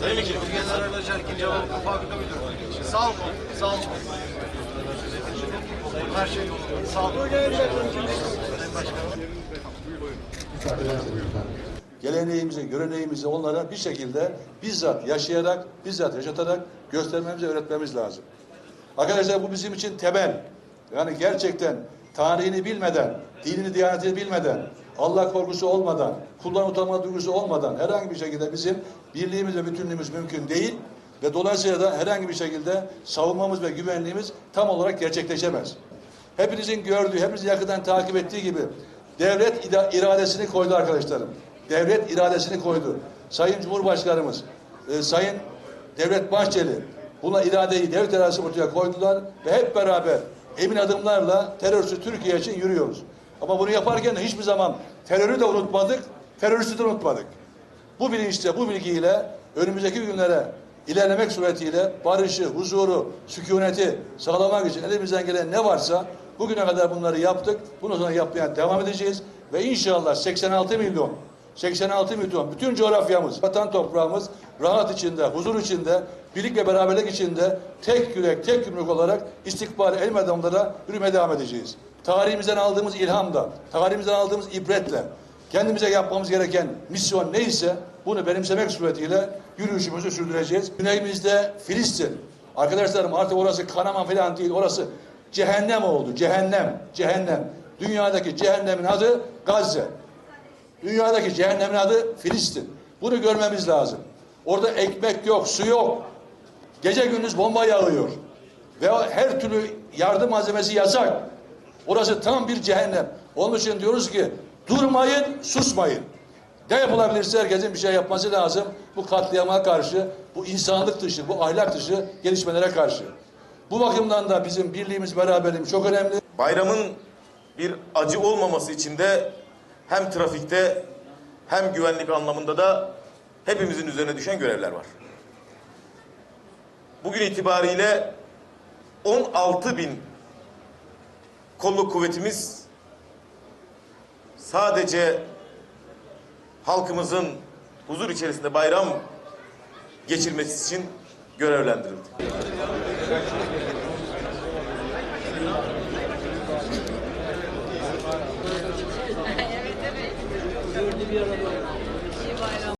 Sayın Vekilim, General Acar ikinci hava fabrika müdürü. Sağ olun, sağ olun. Her şey yolunda. Sağ olun. Sayın Başkanım. geleneğimizi, göreneğimizi onlara bir şekilde bizzat yaşayarak, bizzat yaşatarak göstermemiz, öğretmemiz lazım. Arkadaşlar bu bizim için temel. Yani gerçekten tarihini bilmeden, dinini, diyanetini bilmeden, Allah korkusu olmadan, kuldan utanma duygusu olmadan herhangi bir şekilde bizim birliğimiz ve bütünlüğümüz mümkün değil ve dolayısıyla da herhangi bir şekilde savunmamız ve güvenliğimiz tam olarak gerçekleşemez. Hepinizin gördüğü, hepinizin yakından takip ettiği gibi devlet iradesini koydu arkadaşlarım. Devlet iradesini koydu. Sayın Cumhurbaşkanımız, e, Sayın Devlet Bahçeli buna iradeyi, devlet iradesi ortaya koydular ve hep beraber emin adımlarla terörsüz Türkiye için yürüyoruz. Ama bunu yaparken de hiçbir zaman terörü de unutmadık, teröristi de unutmadık. Bu bilinçle, bu bilgiyle önümüzdeki günlere ilerlemek suretiyle barışı, huzuru, sükuneti sağlamak için elimizden gelen ne varsa bugüne kadar bunları yaptık. Bundan sonra yapmaya devam edeceğiz. Ve inşallah 86 milyon, 86 milyon bütün coğrafyamız, vatan toprağımız rahat içinde, huzur içinde, birlik ve beraberlik içinde tek yürek, tek yumruk olarak istikbal elim adamlara yürümeye devam edeceğiz. Tarihimizden aldığımız ilhamla, tarihimizden aldığımız ibretle, kendimize yapmamız gereken misyon neyse bunu benimsemek suretiyle yürüyüşümüzü sürdüreceğiz. Güneyimizde Filistin. Arkadaşlarım artık orası Kanaman falan değil. Orası cehennem oldu. Cehennem. Cehennem. Dünyadaki cehennemin adı Gazze. Dünyadaki cehennemin adı Filistin. Bunu görmemiz lazım. Orada ekmek yok, su yok. Gece gündüz bomba yağıyor. Ve her türlü yardım malzemesi yasak. Orası tam bir cehennem. Onun için diyoruz ki durmayın, susmayın. Ne yapılabilirse herkesin bir şey yapması lazım. Bu katliama karşı, bu insanlık dışı, bu ahlak dışı gelişmelere karşı. Bu bakımdan da bizim birliğimiz, beraberliğimiz çok önemli. Bayramın bir acı olmaması için de hem trafikte hem güvenlik anlamında da hepimizin üzerine düşen görevler var. Bugün itibariyle 16 bin kolluk kuvvetimiz sadece halkımızın huzur içerisinde bayram geçirmesi için görevlendirildi. Evet evet.